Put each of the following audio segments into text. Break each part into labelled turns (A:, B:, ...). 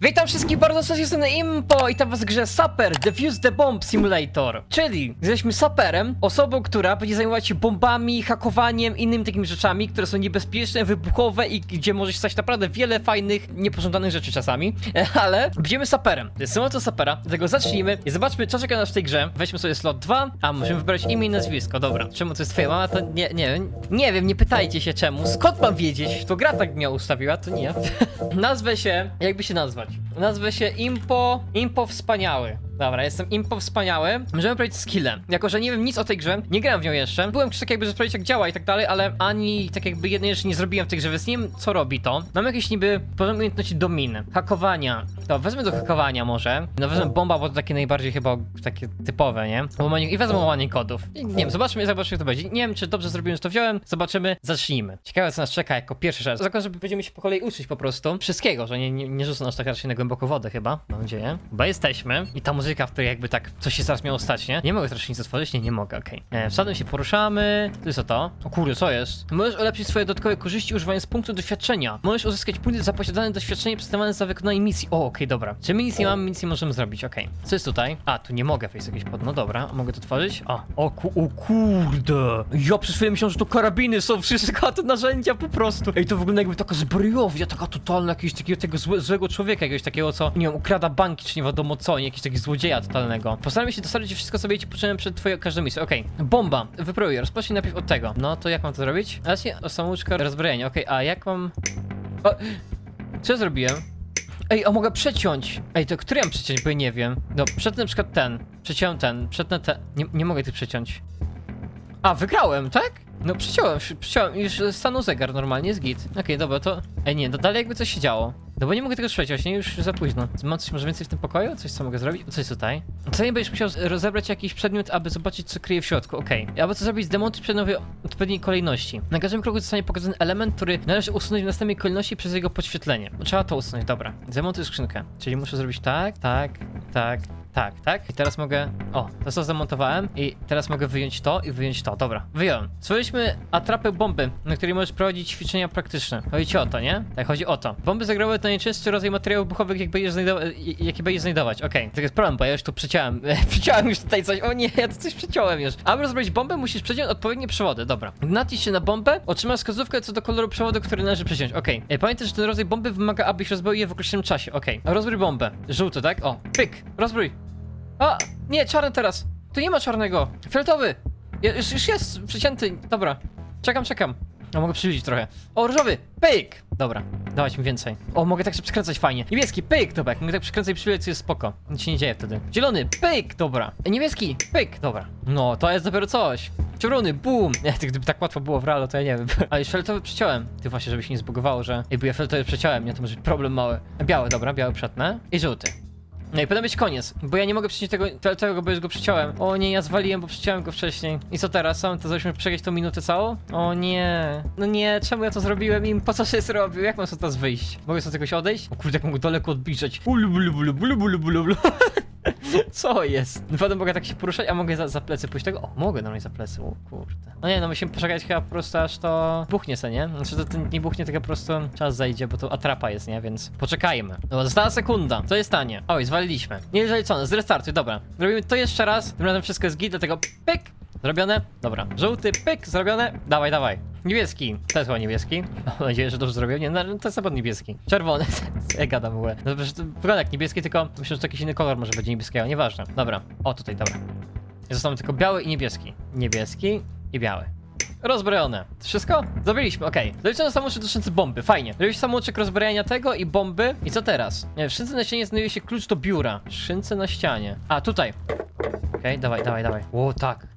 A: Witam wszystkich bardzo serdecznie, jestem Impo i tam was w grze Sapper Defuse the Bomb Simulator. Czyli jesteśmy saperem, osobą, która będzie zajmować się bombami, hakowaniem, innymi takimi rzeczami, które są niebezpieczne, wybuchowe i gdzie może się stać naprawdę wiele fajnych, niepożądanych rzeczy czasami. Ale będziemy saperem. To jest symulator sapera, dlatego zacznijmy i zobaczmy, co czeka nas w tej grze. Weźmy sobie slot 2, a możemy wybrać imię i nazwisko. Dobra, czemu to jest twoja mama? To nie, nie wiem. Nie wiem, nie pytajcie się czemu. Skąd mam wiedzieć? To gra tak mnie ustawiła, to nie ja. Nazwę się, jakby się nazwać? Nazwę się Impo, Impo Wspaniały. Dobra, jestem Impo Wspaniały. Możemy powiedzieć skillem. Jako, że nie wiem nic o tej grze, nie grałem w nią jeszcze. Byłem tak jakby, że sprawdzić jak działa i tak dalej, ale ani tak jakby jednej rzeczy nie zrobiłem w tej grze, więc nie wiem co robi to. Mam jakieś niby poziom umiejętności dominy, hakowania. To wezmę do hakowania może. No wezmę bomba, bo to takie najbardziej chyba takie typowe, nie? Łamanie, I wezmę łamanie kodów. I nie wiem, zobaczmy, zobaczmy jak to będzie. Nie wiem, czy dobrze zrobiłem, że to wziąłem. Zobaczymy, zacznijmy. Ciekawe co nas czeka jako pierwszy raz. Zakładam, że będziemy się po kolei uczyć po prostu wszystkiego, że nie, nie, nie rzucę nas tak raczej na głęboką wodę chyba, mam nadzieję. Bo jesteśmy i ta muzyka, w której jakby tak coś się zaraz miało stać, nie? Nie mogę też nic otworzyć? Nie, nie mogę, okej. Okay. Wsadem się poruszamy. To jest o to. O kurde, co jest? Możesz ulepszyć swoje dodatkowe korzyści używając punktu doświadczenia. Możesz uzyskać punkty za posiadane doświadczenie przyznawane za wykonanie misji. O, okej, dobra. Czy my nic nie mamy, nic nie możemy zrobić, okej. Co jest tutaj? A, tu nie mogę wejść jakieś pod... No dobra, mogę to otworzyć? O, o, ku, o kurde. Ja przez chwilę myślałem, że to karabiny są wszystko, to narzędzia po prostu. Ej, to wygląda jakby taka zbrojownia, taka totalna, jakiegoś takiego tego złe, złego człowieka, jakiegoś takiego, co, nie wiem, ukrada banki, czy nie wiadomo co, nie, jakiś taki złodzieja totalnego. Postaram się dostarczyć wszystko i ci poczyniłem przed twoją każdą misją. Okej, bomba, wypróbuję, rozpocznij najpierw od tego. No, to jak mam to zrobić? Właśnie, samouczka, rozbrojenie, okej, a jak mam... O, co zrobiłem? Ej, a mogę przeciąć. Ej, to który mam przeciąć, bo ja nie wiem. No, przetnę na przykład ten. Przeciąłem ten, przetnę ten. Nie, nie mogę tych przeciąć. A, wygrałem, tak? No, przeciąłem, przeciąłem. Już stanął zegar normalnie, jest git. Okej, dobra, to... Ej, nie, no dalej jakby coś się działo. No bo nie mogę tego przeciąć, nie? Już za późno. Mam coś może więcej w tym pokoju? Coś, co mogę zrobić? Co jest tutaj? Co nie będziesz musiał z- rozebrać jakiś przedmiot, aby zobaczyć, co kryje w środku, okej. Albo co zrobić? Zdemontuj przedmiot w odpowiedniej kolejności. Na każdym kroku zostanie pokazany element, który należy usunąć w następnej kolejności przez jego podświetlenie. Trzeba to usunąć, dobra. Zdemontuj skrzynkę. Czyli muszę zrobić tak, tak, tak, tak, tak. I teraz mogę. O, to co zamontowałem. I teraz mogę wyjąć to i wyjąć to. Dobra, wyjąłem. Stworzyliśmy atrapę bomby, na której możesz prowadzić ćwiczenia praktyczne. Chodzi ci o to, nie? Tak, chodzi o to. Bomby zagrowe to najczęstszy rodzaj materiałów wybuchowych, jak będziesz znajdować, jakie będziesz znajdować. Okej, okay. to jest problem, bo ja już tu przeciąłem. przeciąłem już tutaj coś. O nie, ja tu coś przeciąłem już. Aby rozbroić bombę, musisz przeciąć odpowiednie przewody. Dobra. Naciśnij się na bombę, otrzymasz wskazówkę co do koloru przewodu, który należy przeciąć. Okej. Okay. Pamiętaj, że ten rodzaj bomby wymaga, abyś rozbroił je w określonym czasie. Okej. Okay. Rozbrój bombę. Żółty, tak? O, pyk. Rozbrój. A, nie, czarny teraz. Tu nie ma czarnego. Fioletowy. Je- Już, już jest przecięty. Dobra. Czekam, czekam. A mogę przybliżyć trochę. O, różowy. Pyk. Dobra, dawać mi więcej. O, mogę tak się przekręcać fajnie. Niebieski, pyk, dobra, jak mogę tak przekręcać i przybliżyć, jest spoko. Nic się nie dzieje wtedy. Zielony, pyk, dobra. Niebieski, pyk, dobra. No, to jest dopiero coś. Czerwony, bum. Nie, to gdyby tak łatwo było w realu, to ja nie wiem. Ale fioletowy przeciąłem. Ty właśnie, żeby się nie zbugowało, że jakby ja fioletowy przeciąłem, nie, to może być problem mały. Biały, dobra, biały przetnę. I żółty. No i powinien być koniec, bo ja nie mogę przeciąć tego, te- tego, bo już go przeciąłem. O nie, ja zwaliłem, bo przeciąłem go wcześniej. I co teraz? Sam to zrobiliśmy przegrać tą minutę całą? O nie. No nie, czemu ja to zrobiłem im? Po co się zrobił? Jak mam sobie teraz wyjść? Mogę sobie czegoś odejść? O kurde, jak mogę daleko odbliżać. Ulu, bulu, bulu, bulu, bulu, bulu, bulu. Co jest? No potem mogę tak się poruszać, a mogę za, za plecy pójść tego? O, mogę normalnie za plecy, o kurde. No nie, no musimy poczekać chyba po prostu aż to buchnie se, nie? Znaczy to, to nie buchnie, tylko po prostu czas zejdzie, bo to atrapa jest, nie? Więc poczekajmy. No, została sekunda. Co jest stanie? Oj, zwaliliśmy. Nie zalicone, zrestartuj, dobra. Robimy to jeszcze raz, tym razem wszystko jest git, dlatego pyk, Zrobione? Dobra. Żółty, pyk, zrobione. Dawaj, dawaj. Niebieski. To jest chyba niebieski. Mam nadzieję, że dobrze zrobiłem. Nie, no, to jest chyba niebieski. Czerwony. Ja gadam w. No, wygląda jak niebieski, tylko myślę, że to jakiś inny kolor może będzie niebieskiego. Nieważne. Dobra. O, tutaj, dobra. Zostaną tylko biały i niebieski. Niebieski i biały. Rozbrojone. Wszystko? Zrobiliśmy, okej. Doliczono samouczek dotyczący bomby, fajnie. Zrobiliśmy samouczek rozbrojenia tego i bomby. I co teraz? Nie, w szynce na ścianie znajduje się klucz do biura. Szynce na ścianie. A, tutaj. Okej, dawaj, dawaj, dawaj. O, tak.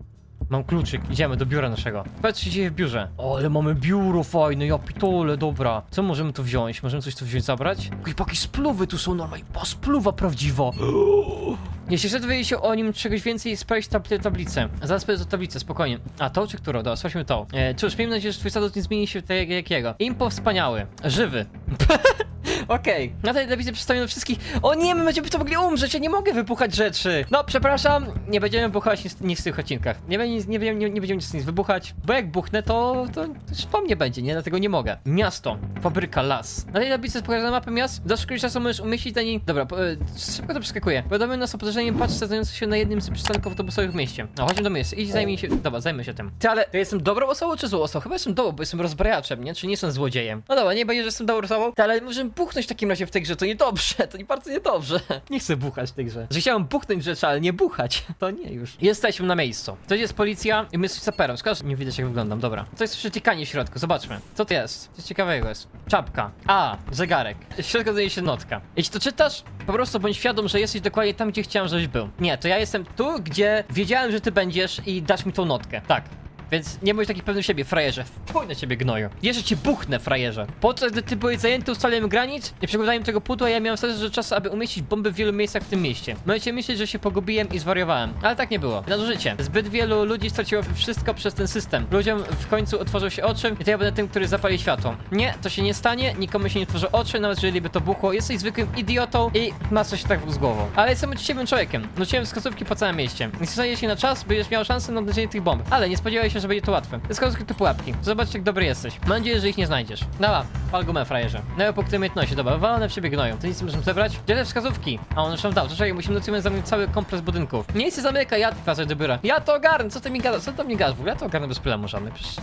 A: Mam kluczyk, idziemy do biura naszego. Patrz, co się dzieje w biurze. O, ale mamy biuro fajne, ja pitole, dobra. Co możemy tu wziąć? Możemy coś tu wziąć, zabrać? Jakie spluwy tu są normalnie, pa, spluwa prawdziwa. Jeśli chcesz dowiedzieć się o nim czegoś więcej, sprawdź tab tę tablicę. Zaraz powiem o tablicy, spokojnie. A, tą czy którą? Dobra, sprawdźmy tą. E, cóż, miejmy nadzieję, że twój status nie zmieni się w tego jakiego. Impo wspaniały. Żywy. Okej, na tej telewizji przedstawiono wszystkich. O nie, my będziemy to mogli umrzeć, ja nie mogę wybuchać rzeczy. No, przepraszam, nie będziemy wybuchać nic, nic w tych odcinkach. Nie, nie, nie, nie, nie będziemy nic, nic wybuchać, bo jak buchnę, to, to, już po mnie będzie, nie? Dlatego nie mogę. Miasto, fabryka, las. Na tej tablicy jest pokazana mapa miast. Do szybkiego czasu możesz umieścić na niej... Dobra, po, e, szybko to przeskakuję. Powiadomił nas o podejrzeniem paczce znajdującej się na jednym z przystanków autobusowych w mieście. No, chodźmy do miejsca. Idź, zajmij się... Dobra, zajmę się tym. Ty, ale ja jestem dobrą osobą czy złą osobą? Chyba jestem dobrą, bo jestem rozbrajaczem, nie? Czy nie jestem złodziejem? No dobra, nie będzie, że jestem dobrą osobą, Ty, ale możemy w takim razie w tej grze, to niedobrze, to nie bardzo niedobrze. Nie chcę buchać w tej grze. Że chciałem buchnąć rzeczy, ale nie buchać. To nie już. Jesteśmy na miejscu. To jest policja i my z saperem. Szkoda, że nie widać jak wyglądam, dobra. To jest przetykanie w środku, zobaczmy. Co to jest? Coś ciekawego jest. Czapka. A, zegarek. W środku znajduje się notka. Jeśli to czytasz, po prostu bądź świadom, że jesteś dokładnie tam, gdzie chciałem, żebyś był. Nie, to ja jestem tu, gdzie wiedziałem, że ty będziesz i dasz mi tą notkę. Tak. Więc nie bądź taki pewny siebie, frajerze. Wpój na ciebie gnoju. Jeszcze cię buchnę, frajerze. Podczas gdy ty byłeś zajęty ustaleniem granic i przekładaniem tego pudła, ja miałem wtedy, że czas, aby umieścić bomby w wielu miejscach w tym mieście. Możecie myśleć, że się pogubiłem i zwariowałem. Ale tak nie było. Nadużycie. Zbyt wielu ludzi straciło wszystko przez ten system. Ludziom w końcu otworzą się oczy i to ja będę tym, który zapali światło. Nie, to się nie stanie, nikomu się nie tworzy oczy, nawet jeżeli by to buchło. Jesteś zwykłym idiotą i masz coś tak z głową. Ale jestem uczciwym człowiekiem. Nosiłem wskazówki po całym mieście. Stosuje się na czas, będziesz miał szansę na odnalezienie tych bomb. Ale nie że będzie to łatwe. Wskazówki to pułapki. Zobacz, jak dobry jesteś. Mam nadzieję, że ich nie znajdziesz. Dobra, pal gumę, frajerze. Nowe punkty umiejętności, dobra, walone w siebie gnoją. To nic nie możemy zebrać? Gdzie te wskazówki? A już nam dał. Czekaj, musimy nocyment zamknąć cały kompleks budynków. Nie się zamyka, ja wracać do biura. Ja to ogarnę, co ty mi gadasz? Co to mnie gadasz? W ogóle ja to ogarnę bez problemu żadnych. Przecież,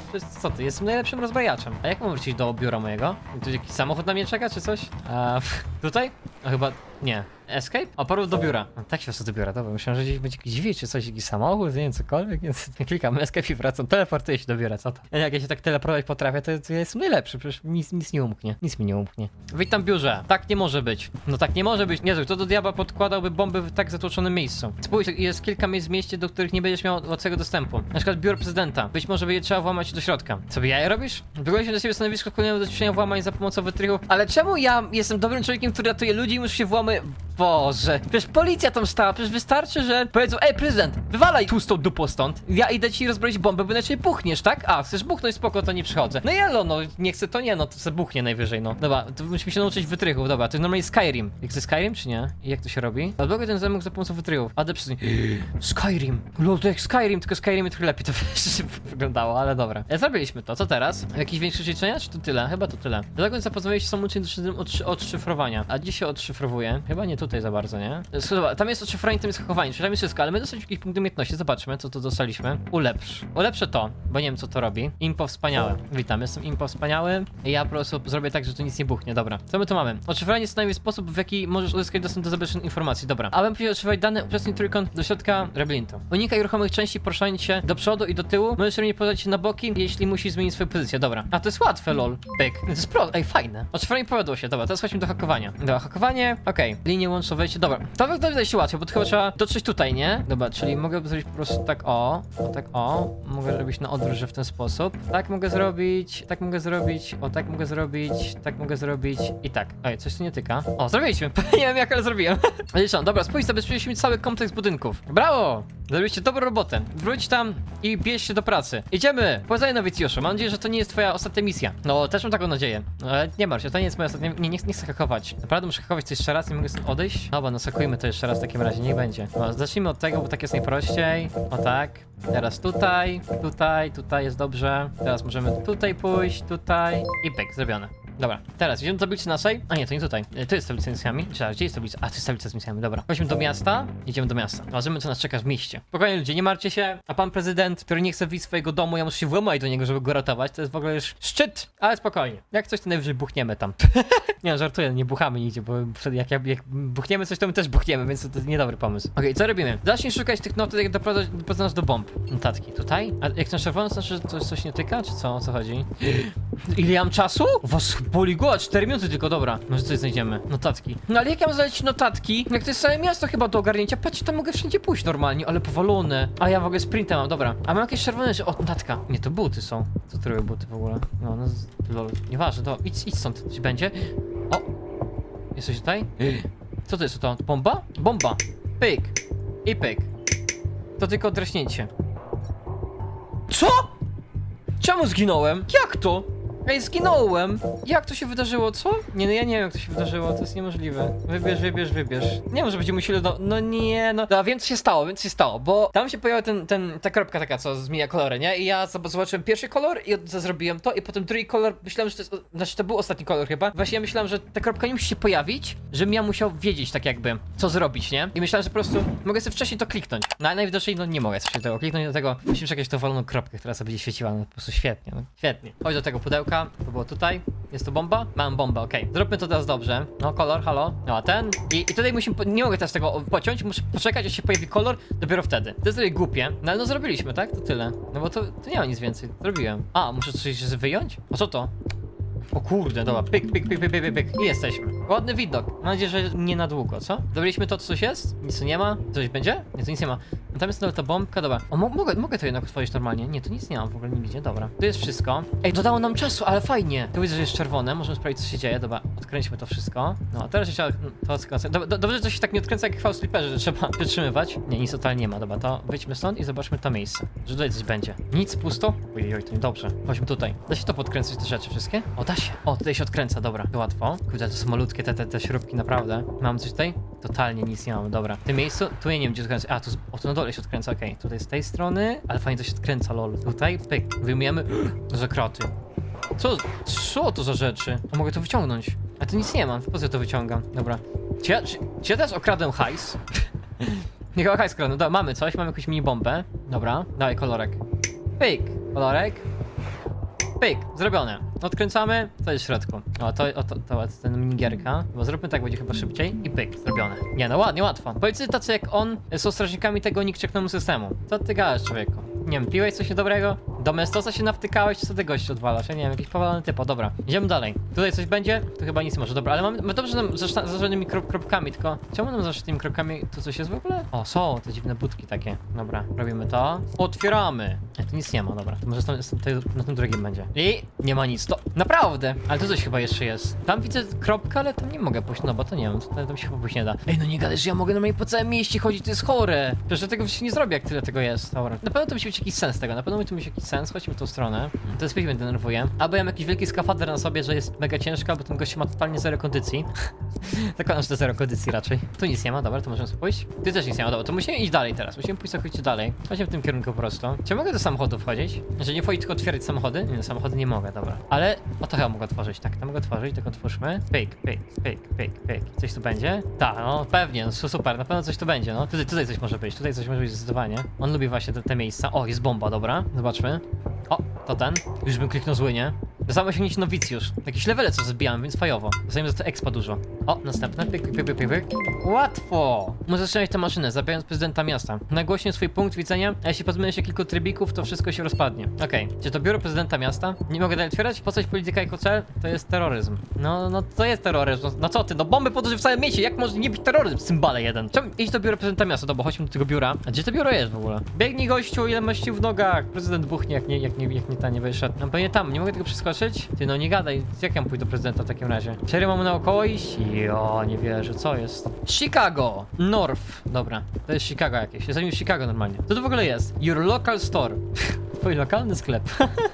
A: co ty, jestem najlepszym rozbrajaczem. A jak mam wrócić do biura mojego? Tu jakiś samochód na mnie czeka, czy coś? A, tutaj? A chyba, nie. Escape? O, porów do biura. A, tak się do biura, dobra. Myślałem, że gdzieś będzie jakiś drzwi, czy coś, jakiś samochód, nie wiem, cokolwiek, więc klikam escape i wracam. Teleportuję się do biura, co to? Ja Jak ja się tak teleportować potrafię, to, to ja jestem najlepszy, przecież nic, nic nie umknie. Nic mi nie umknie. Witam biurze. Tak nie może być. No tak nie może być. Niezły, kto do diabła podkładałby bomby w tak zatłoczonym miejscu? Spójrz, jest kilka miejsc w mieście, do których nie będziesz miał łatwego dostępu. Na przykład biuro prezydenta. Być może będzie trzeba włamać do środka. Co ja robisz? Wybrałeś się do siebie stanowisko skłonione do ćwiczenia włamań za pomocą wytrychów. Ale czemu ja jestem dobrym człowiekiem, który ratuje ludzi i muszę się włamy... Boże. Przecież policja tam stała, przecież wystarczy, że powiedzą, ej prezydent, wywalaj tłustą dupą stąd. Ja idę ci rozbroić bombę, bo inaczej puchniesz, tak? A, chcesz buchnąć, spoko, to nie przychodzę. No jelo, no, nie chcę, to nie, no, to se buchnie najwyżej, no. Dobra, to musimy się nauczyć wytrychów, dobra, to jest normalnie Skyrim. Jak chce Skyrim, czy nie? I jak to się robi? Odblokuj ten zamek za pomocą wytrychów. A, przez Skyrim. Lol, to jak Skyrim, tylko Skyrim trochę lepiej to wyglądało, ale dobra. E, Zrobiliśmy to, co teraz? Jakieś większe życzenia, czy to tyle? Chyba to tyle. Do końca poznałeś się uczeń do odszy- odszyfrowania. A gdzie się odszyfrowuje? Chyba nie tutaj za bardzo, nie? Zobacz, tam jest odszyfrowanie, tam jest hakowanie, czyli tam jest wszystko, ale my dostaliśmy jakiś punkt umiejętności, zobaczmy, co to dostaliśmy. Ulepsz. Ulepszę to, bo nie wiem, co to robi. Impo wspaniałe. Witam, jestem impo wspaniały. Ja po prostu zrobię tak, że to nic nie buchnie, dobra. Co my tu mamy? Odszyfrowanie stanowi sposób, w jaki możesz uzyskać dostęp do zabezpieczonych informacji, dobra. A bym odszyfrować dane, uczestnik trójkąt do środka labiryntu. Unikaj ruchomych części, poruszając się do przodu i do tyłu. Możesz również podać się na boki, jeśli musisz zmienić swoją pozycję, dobra. A to jest łatwe, lol. Pyk. To jest pro, ej, fajne. Odszyfrowanie povedło się, dobra, teraz chodźmy do hakowania. Dobra, hakowanie, okej. Linie wejście, dobra. To wy- to wydaje się łatwo, bo to chyba trzeba dotrzeć tutaj, nie? Dobra, czyli mogę zrobić po prostu tak o, o tak o. Mogę robić na odwrót, że w ten sposób. Tak mogę zrobić, tak mogę zrobić, o tak mogę zrobić, tak mogę zrobić i tak. Ej, coś tu nie tyka. O, zrobiliśmy. nie wiem jak, ale zrobiłem. Zaliczam, dobra, spójrz, zabezpieczyliśmy cały kompleks budynków. Brawo! Zrobiliście dobrą robotę. Wróć tam i bierz się do pracy. Idziemy! Powodzenia nowicjuszu. Mam nadzieję, że to nie jest twoja ostatnia misja. No, też mam taką nadzieję. Ale nie martw się, to nie jest moja ostatnia... Nie, nie, nie chcę hakować. Naprawdę muszę hakować to jeszcze raz i mogę stąd odejść? Dobra, no sakujmy to jeszcze raz w takim razie, niech będzie. No, zacznijmy od tego, bo tak jest najprościej. O tak. Teraz tutaj, tutaj, tutaj jest dobrze. Teraz możemy tutaj pójść, tutaj i pyk, zrobione. Dobra, teraz idziemy do tablicy naszej. A nie, to nie tutaj. E, Tu jest tablica z misjami. Czekaj, gdzie jest tablica? A, to jest tablica z misjami, dobra. Chodźmy do miasta, idziemy do miasta. Zobaczymy, co nas czeka w mieście. Spokojnie ludzie, nie martwcie się. A pan prezydent, który nie chce wyjść swojego domu, ja muszę się włamać do niego, żeby go ratować. To jest w ogóle już szczyt, ale spokojnie. Jak coś, to najwyżej buchniemy tam. nie, żartuję, nie buchamy nigdzie, bo jak, jak, jak buchniemy coś, to my też buchniemy, więc to, to niedobry pomysł. Okej, co robimy? Zacznij szukać tych notek, jak doprowadzić doprowadza nas do bomb. Notatki, tutaj? A jak na czerwono, to znaczy, że to coś nie tyka, czy co? O co chodzi? Ile mam czasu? Was boli głowa, 4 minuty tylko, dobra. Może coś znajdziemy. Notatki. No ale jak ja mam znaleźć notatki? Jak to jest całe miasto chyba do ogarnięcia. Patrzcie, tam mogę wszędzie pójść normalnie, ale powalone. A ja w ogóle sprinta mam, dobra. A mam jakieś czerwone rzeczy. O, notatka. Nie, to buty są. Co to robią buty w ogóle? No, no, lol. Nieważne, to idź, idź stąd. Czy będzie? O! Jesteś tutaj? Co to jest to? Bomba? Bomba. Pyk. I pyk. To tylko draśnięcie. Co? Czemu zginąłem? Jak to? Ej, zginąłem! Jak to się wydarzyło, co? Nie, no ja nie wiem, jak to się wydarzyło, to jest niemożliwe. Wybierz, wybierz, wybierz. Nie może będziemy musieli, no, no nie, no. Dobra, wiem, co się stało, wiem, co się stało, bo tam się pojawiła ten, ten, ta kropka taka, co zmienia kolory, nie? I ja zob- zobaczyłem pierwszy kolor i od- zrobiłem to, i potem drugi kolor, myślałem, że to jest, znaczy to był ostatni kolor chyba. Właśnie ja myślałem, że ta kropka nie musi się pojawić, żebym ja musiał wiedzieć tak jakby, co zrobić, nie? I myślałem, że po prostu mogę sobie wcześniej to kliknąć. No ale najwidoczniej no nie mogę sobie tego kliknąć, do tego musimy czekać tą waloną kropkę, która sobie będzie świeciła, no po prostu świetnie, no świetnie. Chodź do tego pudełka, to było tutaj, jest to bomba? Mam bombę, okej. Zróbmy to teraz dobrze. No kolor, halo, no a ten. I, i tutaj musimy, po- nie mogę teraz tego pociąć, muszę poczekać, aż się pojawi kolor, dopiero wtedy. To jest sobie głupie, no ale no zrobiliśmy, tak? To tyle. No bo to, to nie ma nic więcej, zrobiłem. A, muszę coś wyjąć? A co to? O kurde, dobra, pyk, pyk, pyk, pyk, pyk, pyk. I jesteśmy. Ładny widok. Mam nadzieję, że nie na długo, co? Dobiliśmy to, co coś jest? Nic tu nie ma? Coś będzie? Nie, to nic nie ma. No jest nawet ta bombka, dobra. O, mo mogę, mogę to jednak otworzyć normalnie. Nie, to nic nie mam w ogóle nigdzie, dobra. To jest wszystko. Ej, dodało nam czasu, ale fajnie. Tu widzę, że jest czerwone, możemy sprawdzić, co się dzieje. Dobra, odkręćmy to wszystko. No, a teraz jeszcze to odkręcę. Do, do, dobrze, że to się tak nie odkręca jak w Flipperze, że trzeba przytrzymywać. Nie, nic totalnie nie ma, dobra, to wyjdźmy stąd i zobaczmy to miejsce. Że tutaj coś będzie. Nic, pusto? Ojej, oj, to niedobrze. Chodźmy tutaj. Da się to podkręcać, te rzeczy wszystkie? O, da się. O, tutaj się odkręca, dobra. To łatwo. Kurde, to są malutkie te, te, te śrubki, naprawdę. Mam coś tutaj? Totalnie nic nie mam, dobra. W tym miejscu, tu ja nie wiem, gdzie odkręca. A, tu, o, tu na dole się odkręca, okej. Tutaj z tej strony, ale fajnie to się odkręca, lol. Tutaj, pyk, wyjmujemy zakroty. Co, co to za rzeczy? O, mogę to wyciągnąć. A tu nic nie mam, po co ja to wyciągam? Dobra. Czy ja, czy, czy ja teraz okradłem hajs? Niech hajs kradną. Dobra, mamy coś, mamy jakąś mini bombę. Dobra, dawaj kolorek. Pyk, kolorek. Pyk, zrobione. Odkręcamy, co jest w środku. O, to, o, to, to ten minigierka. Bo zróbmy tak, będzie chyba szybciej. I pyk, zrobione. Nie, no ładnie, łatwo. Policy tacy jak on są strażnikami tego niczeknemu systemu. Co ty gadasz, człowieku? Nie wiem, piłeś coś dobrego? Do Mestosa się nawtykałeś, co ty gości odwalasz? Ja nie wiem, jakiś powalony typo, dobra. Idziemy dalej. Tutaj coś będzie? Tu chyba nic może, dobra, ale mamy, my dobrze nam zaznaczonymi krop, kropkami, tylko czemu nam zaznaczonymi kropkami tu coś jest w ogóle? O, są te dziwne budki takie. Dobra, robimy to. Otwieramy! Nie, tu nic nie ma, dobra. To może tam, tutaj na tym drugim będzie. I nie ma nic, to naprawdę. Ale tu coś chyba jeszcze jest. Tam widzę kropkę, ale tam nie mogę pójść, no bo to nie wiem, to, tam się chyba pójść nie da. Ej, no nie gadaj, że ja mogę normalnie po całym mieście chodzić, to jest chore. Przecież ja tego się nie zrobię, jak tyle tego jest. Dobra. Na pewno to musi być jakiś sens tego, na pewno musi być jakiś sens, chodźmy w tą stronę. To jest mnie denerwuje. Albo ja mam jakiś wielki skafander na sobie, że jest mega ciężka, bo ten gość ma totalnie zero kondycji. Zakładam, że to zero kondycji raczej. Tu nic nie ma, dobra, to możemy sobie pójść. Tu też nic nie ma, dobra, to musimy iść dalej teraz. Musimy pójść całkowicie dalej. Chodźmy w tym kierunku po prostu. Czy mogę do samochodu wchodzić? Że nie wchodzić, tylko otwierać samochody? Nie, samochody nie mogę, dobra. Ale o to chyba mogę otworzyć, tak, to mogę otworzyć, tylko otwórzmy. Pyk, pyk, pyk, pyk, pyk. Coś tu będzie? Tak, no pewnie, no su- super, na pewno coś tu będzie, no. Tutaj, tutaj coś może być, tutaj coś może być zdecydowanie. On lubi właśnie te, te miejsca. O, jest bomba, dobra, zobaczmy. O, to ten. Już bym kliknął zły, nie? Sam osiągnięcie nowicjusz. Jakieś levele co zbijałem, więc fajowo. Zanim za to expa dużo. O, następne. Pyk, pyk, pyk, pyk. Łatwo! Możesz zatrzymać tę maszynę, zabijając prezydenta miasta. Nagłośnij swój punkt widzenia, a jeśli pozbędziesz się kilku trybików, to wszystko się rozpadnie. Okej, czy to biuro prezydenta miasta? Nie mogę dalej otwierać? Po coś polityka jako cel? To jest terroryzm. No, no to jest terroryzm. No, no co ty, no bomby podróży w całym mieście, jak może nie być terroryzm? Cymbale jeden. Czemu iść do biura prezydenta miasta? Dobra, chodźmy do tego biura. A gdzie to biuro jest w ogóle? Biegnij gościu, ile masz sił w nogach. Prezydent buchnie, jak nie, jak nie, jak nie ta nie wyszedł. No pewnie tam, nie mogę tego przeskoczyć? Ty no nie gadaj, jak ja mam pójść do prezydenta w takim razie? Naokoło iść? Jo, nie wierzę, co jest? Chicago! North. Dobra, to jest Chicago jakieś. Jest w Chicago normalnie. Co to w ogóle jest? Your local store. Twój lokalny sklep.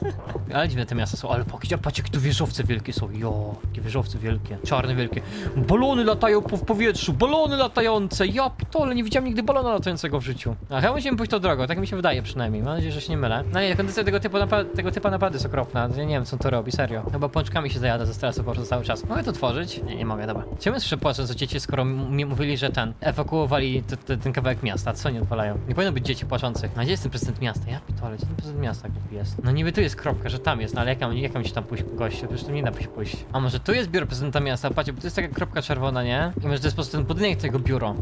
A: ale dziwne te miasta są, ale patrz, patrz jakie tu wieżowce wielkie są. Jo, jakie wieżowce wielkie. Czarne wielkie. Balony latają po w powietrzu, balony latające. Ja pitole, nie widziałem nigdy balona latającego w życiu. A chyba musimy pójść tą drogą, tak mi się wydaje przynajmniej. Mam nadzieję, że się nie mylę. No nie, kondycja tego typu, tego typa naprawdę jest okropna. Ja nie wiem, co to robi, serio. Chyba pączkami się zajada ze stresu po prostu cały czas. Mogę to tworzyć? Nie, nie mogę, dobra. Czemu słyszę płacze za dzieci, skoro mi mówili, że ten, ewakuowali ten kawałek miasta? Co nie odwalają? Nie powinno być dzieci płaczących. A gdzie jest ten prezydent miasta? Ja pitole, gdzie ten prezydent miasta głupi jest? No niby tu jest kropka, że tam jest, no ale jak mam, jak się tam pójść gościu? Przecież tu nie da się pójść. A może tu jest biuro prezydenta miasta? Patrzcie, bo to jest taka kropka czerwona, nie? I może to jest po prostu ten budynek tego biuro.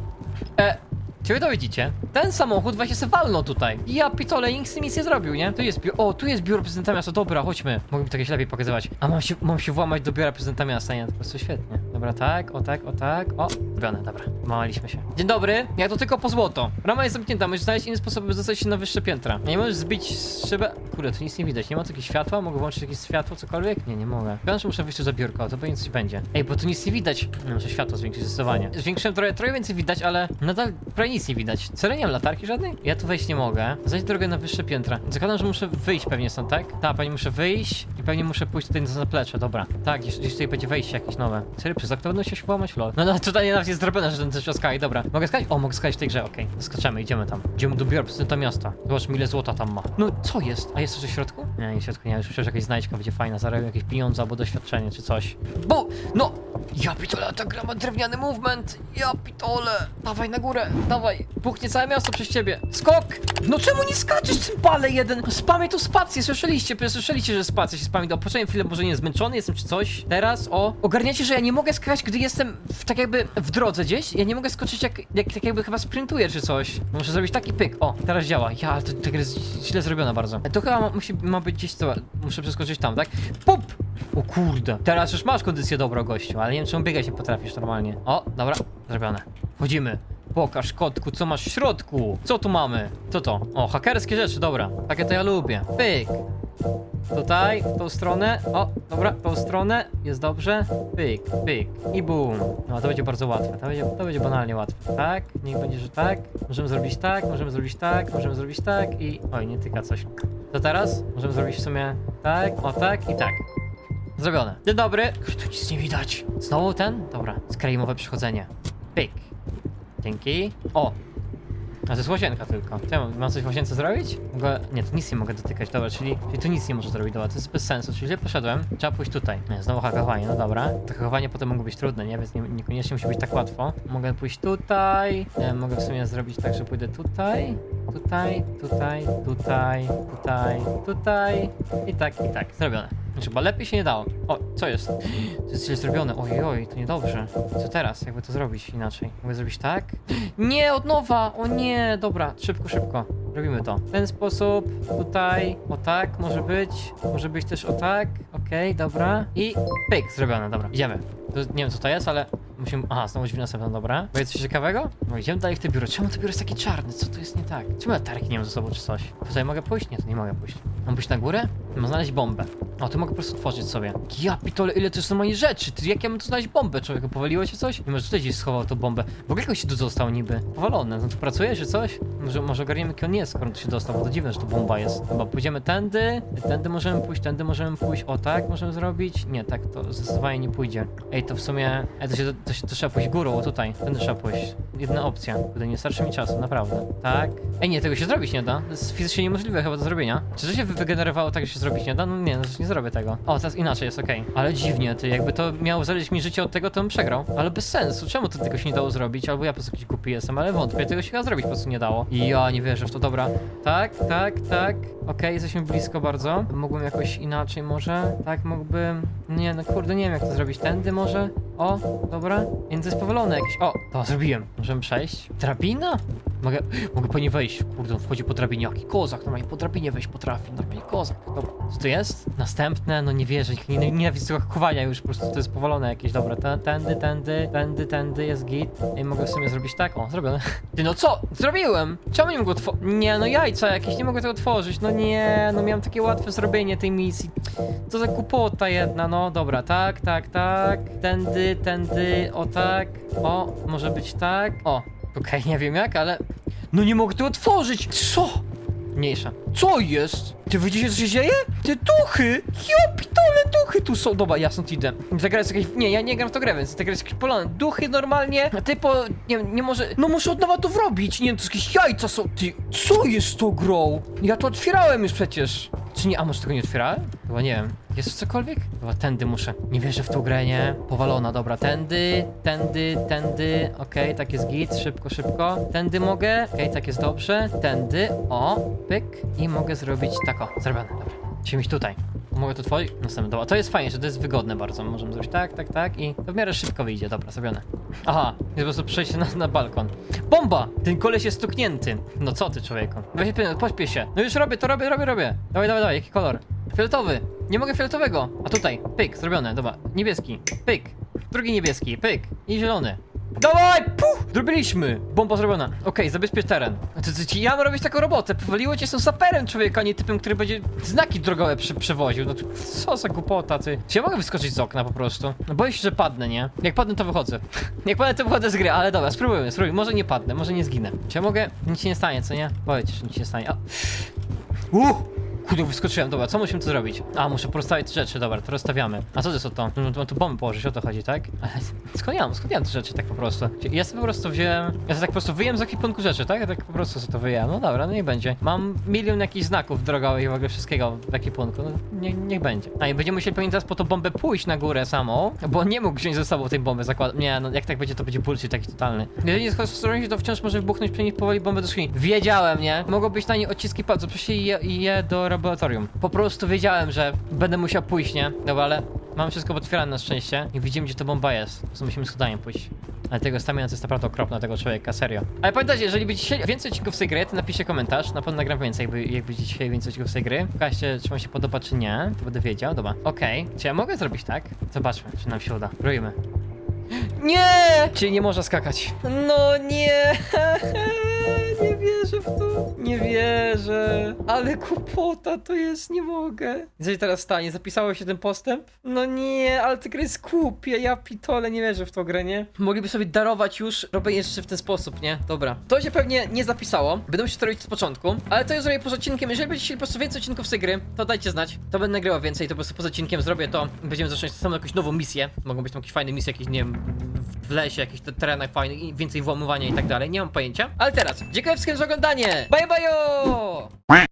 A: E, czy wy to widzicie? Ten samochód właśnie se walnął tutaj. Ja pitole, nikt z tym nic nie zrobił, nie? Tu jest biuro, o, tu jest biuro prezydenta miasta, dobra, chodźmy. Mogę mi to jakieś lepiej pokazywać. A mam się, mam się włamać do biura prezydenta miasta, nie? To po prostu świetnie. Dobra, tak, o tak, o tak, o, zrobione, dobra, małaliśmy się. Dzień dobry, ja to tylko po złoto. Rama jest zamknięta, musisz znaleźć inny sposób, by dostać się na wyższe piętra. Nie możesz zbić szybę... Kurde, tu nic nie widać, nie ma tu jakiegoś światła? Mogę włączyć jakieś światło, cokolwiek? Nie, nie mogę. Chyba, że muszę wyjść tu za biurko, to pewnie coś będzie. Ej, bo tu nic nie widać. No, muszę światło zwiększyć zdecydowanie. Zwiększyłem trochę, trochę więcej widać, ale nadal prawie nic nie widać. Co, nie mam latarki żadnej? Ja tu wejść nie mogę. Znajdź drogę na wyższe piętra. Zakładam, że muszę wyjść pewnie stąd, tak? Tak, pewnie muszę wyjść i pewnie muszę pójść tutaj na zaplecze, dobra. Tak, gdzieś, tutaj będzie wejście jakieś nowe. Przez okno będą się łamać lol. No, no tutaj nawet jest zrobione, że ten coś skali, dobra. Mogę skakać? O, mogę skakać w tej grze, okej. Skaczemy, idziemy tam. Idziemy do biura miasta. Zobacz, ile złota tam ma. No, co jest? A jest coś w środku? Nie, nie w środku nie, już myślę, jakaś znajdźka będzie fajna, zarobię jakieś pieniądze albo doświadczenie czy coś. Bo, no! Ja pitole, ta gra ma drewniany movement! Ja pitole! Dawaj na górę, dawaj! Puchnie całe miasto przez ciebie! Skok! No czemu nie skaczesz, cymbale jeden? Spamię tu spację, słyszeliście, słyszeliście, że spacja się spami. Do poczekaj chwilę, może nie zmęczony jestem czy coś. Teraz, o, ogarniacie, że ja nie mogę skakać, gdy jestem w, tak jakby w drodze gdzieś? Ja nie mogę skoczyć jak, jak tak jakby chyba sprintuję czy coś. Muszę zrobić taki pyk. O, teraz działa. Ja, to, to jest źle zrobiona bardzo. To chyba ma, musi, ma być gdzieś co, muszę przeskoczyć tam, tak? Pup! O kurde. Teraz już masz kondycję dobrą, gościu, ale nie wiem, czemu biegać nie potrafisz normalnie. O, dobra, zrobione. Wchodzimy. Pokaż kotku, co masz w środku. Co tu mamy? Co to? O, hakerskie rzeczy, dobra. Takie to ja lubię. Pyk. Tutaj, w tą stronę. O, dobra, w tą stronę. Jest dobrze. Pyk, pyk. I boom. No, to będzie bardzo łatwe. To będzie, to będzie banalnie łatwe. Tak, niech będzie, że tak. Możemy zrobić tak, możemy zrobić tak, możemy zrobić tak i... Oj, nie tyka coś. To teraz? Możemy zrobić w sumie tak, o tak i tak. Zrobione. Dzień dobry. Tu nic nie widać. Znowu ten? Dobra. Skrejmowe przychodzenie. Pyk. Dzięki. O! A to jest łazienka tylko. Ja mam, coś w łazience zrobić? Mogę... Nie, tu nic nie mogę dotykać, dobra, czyli, czyli tu nic nie może zrobić, dobra, to jest bez sensu, czyli źle poszedłem, trzeba pójść tutaj. Nie, znowu hakowanie, no dobra. To hakowanie potem mogło być trudne, nie? Więc nie, niekoniecznie musi być tak łatwo. Mogę pójść tutaj, mogę w sumie zrobić tak, że pójdę tutaj, tutaj, tutaj, tutaj, tutaj, tutaj i tak, i tak. Zrobione. Chyba lepiej się nie dało. O, co jest? To jest źle zrobione. Oj, oj, to niedobrze. Co teraz? Jakby to zrobić inaczej? Mogę zrobić tak? Nie, od nowa! O nie, dobra, szybko, szybko. Robimy to. W ten sposób, tutaj, o tak, może być. Może być też o tak. Okej, dobra. I pyk, zrobione, dobra. Idziemy. To, nie wiem co to jest, ale musimy... Aha, znowu drzwi następne, dobra. Będzie coś ciekawego? No idziemy dalej w te biuro. Czemu to biuro jest takie czarne? Co to jest nie tak? Czemu ja tarki nie mam ze sobą czy coś? Tutaj mogę pójść? Nie, to nie mogę pójść. Mam pójść na górę? Mam znaleźć bombę. O, tu mogę po prostu otworzyć sobie. Ja pitole, ile to są moje rzeczy? Ty, jak ja mam tu znaleźć bombę, człowieku? Powaliło się coś? Nie może tutaj gdzieś schował tą bombę. W ogóle jak on się tu dostał niby? Powalone. No tu pracuje czy coś? Może, może ogarniemy jaki on jest, skoro tu się dostał, bo to dziwne, że to bomba jest. Chyba pójdziemy tędy, tędy możemy pójść, tędy możemy pójść. O, tak możemy zrobić? Nie, tak to zdecydowanie nie pójdzie. Ej, to w sumie... Ej, to się, to, się, to trzeba pójść górą, o tutaj. Tędy trzeba pójść. Jedna opcja. Kurde, nie starczy mi czasu, naprawdę. Tak. Ej, nie, tego się zrobić nie da. To jest fizycznie niemożliwe chyba do zrobienia. Czy to się wygenerowało tak, że się zrobić nie da? No nie, no nie zrobię tego. O, teraz inaczej jest, okej. Ale dziwnie, ty, jakby to miało zależeć mi życie od tego, to bym przegrał. Ale bez sensu, czemu to tego się nie dało zrobić? Albo ja po prostu jakiś głupi jestem, ale wątpię, tego się chyba zrobić po prostu nie dało. I ja nie wierzę w to, dobra. Tak, tak, tak. Okej, jesteśmy blisko bardzo. Mógłbym jakoś inaczej może? Tak, mógłbym... Nie, no kurde, nie wiem jak to zrobić. Tędy może? O, dobra. Więc jest powolone jakieś. O, to zrobiłem. Możemy przejść. Drabina? Mogę, mogę po nie wejść. Kurde, on wchodzi po drabinie. Jaki kozak, normalnie po drabinie wejść potrafi. Normalnie kozak. Dobra. Co to jest? Następne? No nie wierzę. Nie, nie, nienawidzę tego hakowania już. Po prostu to jest powolone jakieś. Dobra, Tę- tędy, tędy, tędy, tędy jest git. I mogę w sumie zrobić tak. O, zrobione. Ty, no co? Zrobiłem! Czemu nie mogę otworzyć? Nie, no jajca jakieś. Nie mogę tego otworzyć. No nie, no miałem takie łatwe zrobienie tej misji. Co za kupota jedna, no dobra, tak, tak, tak, tędy, tędy, o tak, o, może być tak, o, okej, nie wiem jak, ale, no nie mogę tego otworzyć, co? Mniejsza. Co jest? Ty widzicie, co się dzieje? Te duchy! Ja pitole, duchy tu są! Dobra, ja stąd idę. Ta gra jest jakaś... Nie, ja nie gram w to grę, więc ta gra jest jakaś polana. Duchy normalnie, typo... Nie nie może... No muszę od nowa to wrobić! Nie wiem, to jakieś jajca są... Ty, co jest tą grą? Ja to otwierałem już przecież. Czy nie? A może tego nie otwierałem? Chyba nie wiem. Jest cokolwiek? Chyba tędy muszę. Nie wierzę w tą grę, nie? Powalona, dobra. Tędy, tędy, tędy. Okej, tak jest git. Szybko, szybko. Tędy mogę. Okej, tak jest dobrze. Tędy. O, pyk. I mogę zrobić tak, o. Zrobione, dobra. Musimy iść tutaj. Mogę to tworzyć? Następne, dobra. To jest fajnie, że to jest wygodne bardzo. Możemy zrobić tak, tak, tak i to w miarę szybko wyjdzie. Dobra, zrobione. Aha, jest po prostu przejście na, na balkon. Bomba! Ten koleś jest stuknięty. No co ty, człowieku? Weź pośpiesz się. No już robię, to robię, robię, robię. Dawaj, dawaj, dawaj, jaki kolor? Fioletowy. Nie mogę fioletowego. A tutaj, pyk, zrobione, dobra. Niebieski, pyk. drugi niebieski, pyk i zielony. Dawaj! Puh! Zrobiliśmy! Bomba zrobiona. Okej, zabezpiecz teren. A ja mam robić taką robotę. Powaliło cię, są saperem człowieka, a nie typem, który będzie znaki drogowe przy, przewoził. No to, co za głupota, ty. Czy ja mogę wyskoczyć z okna po prostu? No boję się, że padnę, nie? Jak padnę, to wychodzę. Jak padnę, to wychodzę z gry, ale dobra, spróbujmy, spróbujmy. Może nie padnę, może nie zginę. Czy ja mogę? Nic się nie stanie, co nie? Boję się, że nic się nie stanie. A. Uh! Kurde, wyskoczyłem, dobra, co musimy tu zrobić? A, muszę porozstawiać rzeczy, dobra, to rozstawiamy. A co to jest to? No, to tu bomby położyć, o to chodzi, tak? Ale skąd ja mam, skąd ja mam te rzeczy tak po prostu? Ja sobie po prostu wziąłem, ja sobie tak po prostu wyjem z ekwipunku rzeczy, tak? Ja tak po prostu sobie to wyjem, no dobra, no niech będzie. Mam milion jakichś znaków drogowych i w ogóle wszystkiego w ekwipunku, no nie, niech będzie. A i będziemy musieli pewnie teraz po tą bombę pójść na górę samą, bo nie mógł wziąć ze sobą tej bomby zakładać. Nie, no jak tak będzie, to będzie bullshit taki totalny. Jeżeli nie skonstruuje się, to wciąż może wybuchnąć przy nich powoli bombę do skrzyni. Wiedziałem, nie? Mogą być na niej odciski palców, je, je do laboratorium. Po prostu wiedziałem, że będę musiał pójść, nie? Dobra, ale mam wszystko potwierane na szczęście i widzimy, gdzie ta bomba jest. Prostu musimy schodami pójść. Ale tego stamina to jest naprawdę okropna, tego człowieka, serio. Ale pamiętajcie, jeżeli będziecie chcieli więcej odcinków z tej gry, to napiszcie komentarz, na pewno nagram więcej, jakby, jak będziecie chcieli więcej odcinków z tej gry. Pokażcie, czy wam się podoba, czy nie, to będę wiedział, dobra. Okej, czy ja mogę zrobić tak? Zobaczmy, czy nam się uda. Próbujmy. Nie! Czyli nie można skakać. No nie! Nie wierzę w to. Nie wierzę. Ale kupota to jest, nie mogę. Co się teraz stanie? Zapisało się ten postęp? No nie, ale ta gra jest ja pitole nie wierzę w tą grę, nie? Mogliby sobie darować już robienie rzeczy w ten sposób, nie? Dobra. To się pewnie nie zapisało. Będę się to robić z początku, ale to ja zrobię poza odcinkiem. Jeżeli będziecie chcieli po prostu więcej odcinków z tej gry, to dajcie znać. To będę nagrywał więcej, to po prostu poza odcinkiem zrobię to. Będziemy zacząć samą jakąś nową misję. Mogą być tam jakieś fajne misje, jakieś, nie wiem, w lesie, jakieś te terenach fajnych więcej włamywania i tak dalej. Nie mam pojęcia. Ale teraz, dziękuję wszystkim za oglądanie. Bye bye!